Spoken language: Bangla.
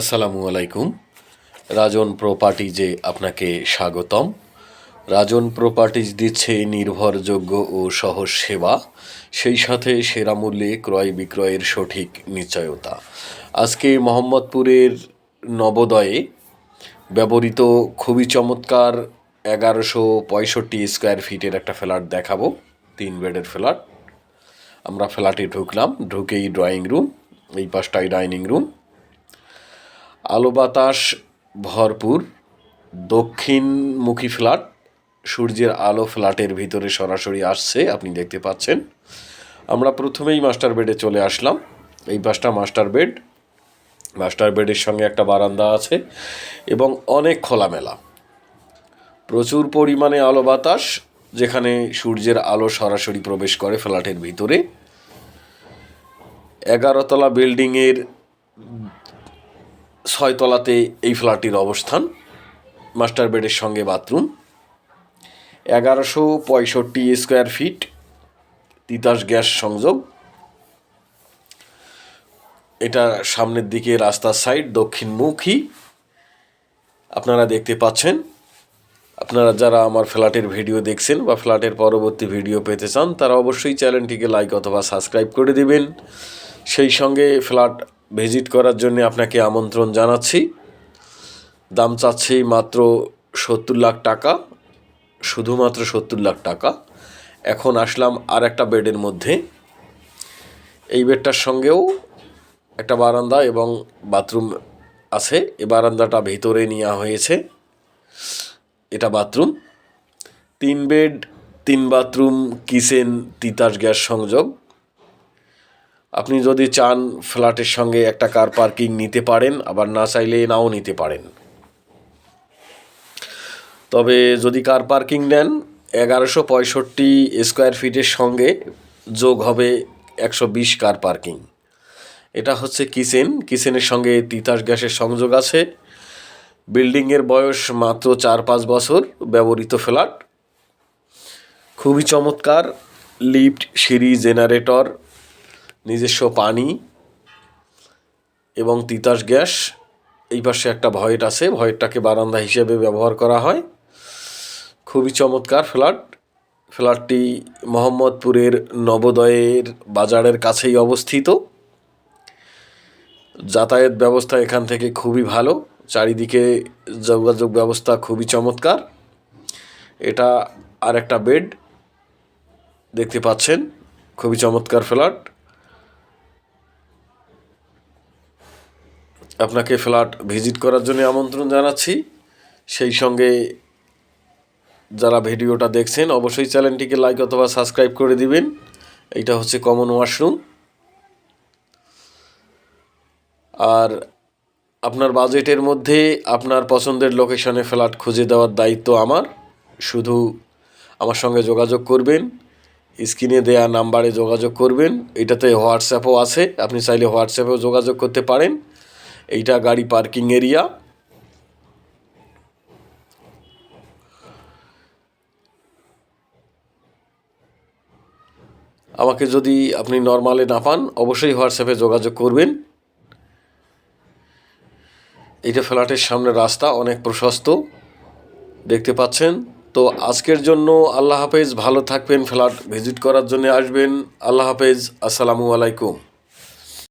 আসসালামু আলাইকুম। রাজন প্রপার্টিজে আপনাকে স্বাগতম। রাজন প্রপার্টিজ দিচ্ছে নির্ভরযোগ্য ও সহজ সেবা, সেই সাথে সেরা মূল্যে ক্রয় বিক্রয়ের সঠিক নিশ্চয়তা। আজকে মোহাম্মদপুরের নবোদয়ে ব্যবহৃত খুবই চমৎকার এগারোশো পঁয়ষট্টি স্কোয়ার ফিটের একটা ফ্ল্যাট দেখাবো, তিন বেডের ফ্ল্যাট আমরা ফ্ল্যাটে ঢুকলাম, ঢুকেই ড্রয়িং রুম এই পাশটাই ডাইনিং রুম আলো বাতাস ভরপুর, দক্ষিণমুখী ফ্ল্যাট, সূর্যের আলো ফ্ল্যাটের ভিতরে সরাসরি আসছে, আপনি দেখতে পাচ্ছেন। আমরা প্রথমেই মাস্টার বেডে চলে আসলাম। এই পাশটা মাস্টার বেড, মাস্টার বেডের সঙ্গে একটা বারান্দা আছে এবং অনেক খোলামেলা। প্রচুর পরিমাণে আলো বাতাস, যেখানে সূর্যের আলো সরাসরি প্রবেশ করে ফ্ল্যাটের ভিতরে। এগারোতলা বিল্ডিংয়ের ছয়তলাতে এই ফ্ল্যাটটির অবস্থান, মাস্টার বেডের সঙ্গে বাথরুম, এগারোশো পঁয়ষট্টি স্কোয়ার ফিট, তিতাস গ্যাস সংযোগ। এটা সামনের দিকে রাস্তার সাইড দক্ষিণমুখী আপনারা দেখতে পাচ্ছেন, আপনারা যারা আমার ফ্ল্যাটের ভিডিও দেখছেন বা ফ্ল্যাটের পরবর্তী ভিডিও পেতে চান, তারা অবশ্যই চ্যানেলটিকে লাইক অথবা সাবস্ক্রাইব করে দিবেন। সেই সঙ্গে ফ্ল্যাট ভিজিট করার জন্য আপনাকে আমন্ত্রণ জানাচ্ছি। দাম চাচ্ছি মাত্র সত্তর লাখ টাকা, শুধুমাত্র সত্তর লাখ টাকা। এখন আসলাম আর একটা বেডের মধ্যে। এই বেডটার সঙ্গেও একটা বারান্দা এবং বাথরুম আছে। এই বারান্দাটা ভিতরে নেওয়া হয়েছে। এটা বাথরুম। তিন বেড, তিন বাথরুম, কিচেন, তিতাস গ্যাস সংযোগ। আপনি যদি চান ফ্ল্যাটের সঙ্গে একটা কার পার্কিং নিতে পারেন, আবার না চাইলে নাও নিতে পারেন। তবে যদি কার পার্কিং নেন, এগারোশো পঁয়ষট্টি স্কোয়ার ফিটের সঙ্গে যোগ হবে একশো বিশ কার পার্কিং এটা হচ্ছে কিচেন। কিচেনের সঙ্গে তিতাস গ্যাসের সংযোগ আছে। বিল্ডিংয়ের বয়স মাত্র চার পাঁচ বছর, ব্যবহৃত ফ্ল্যাট খুবই চমৎকার। লিফট সিঁড়ি জেনারেটর নিজস্ব পানি এবং তিতাস গ্যাস। এই পাশে একটা ভয়েট আছে ভয়েটটাকে বারান্দা হিসেবে ব্যবহার করা হয়। খুবই চমৎকার ফ্ল্যাট। ফ্ল্যাটটি মোহাম্মদপুরের নবোদয়ের বাজারের কাছেই অবস্থিত। যাতায়াত ব্যবস্থা এখান থেকে খুবই ভালো। চারিদিকে যোগাযোগ ব্যবস্থা খুবই চমৎকার। এটা আর একটা বেড, দেখতে পাচ্ছেন? খুবই চমৎকার ফ্ল্যাট। আপনাকে ফ্ল্যাট ভিজিট করার জন্য আমন্ত্রণ জানাচ্ছি। সেই সঙ্গে যারা ভিডিওটা দেখছেন, অবশ্যই চ্যানেলটিকে লাইক অথবা সাবস্ক্রাইব করে দিবেন। এইটা হচ্ছে কমন ওয়াশরুম আর আপনার বাজেটের মধ্যে আপনার পছন্দের লোকেশনে ফ্ল্যাট খুঁজে দেওয়ার দায়িত্ব আমার। শুধু আমার সঙ্গে যোগাযোগ করবেন, স্ক্রিনে দেয়া নাম্বারে যোগাযোগ করবেন। এটাতে হোয়াটসঅ্যাপও আছে, আপনি চাইলে হোয়াটসঅ্যাপেও যোগাযোগ করতে পারেন। এইটা গাড়ি পার্কিং এরিয়া। আমাকে যদি আপনি নর্মালে না পান, অবশ্যই হোয়াটসঅ্যাপে যোগাযোগ করবেন। এইটা ফ্ল্যাটের সামনে রাস্তা, অনেক প্রশস্ত। দেখতে পাচ্ছেন? তো আজকের জন্য আল্লাহ হাফেজ, ভালো থাকবেন। ফ্ল্যাট ভিজিট করার জন্য আসবেন। আল্লাহ হাফেজ, আসসালামু আলাইকুম।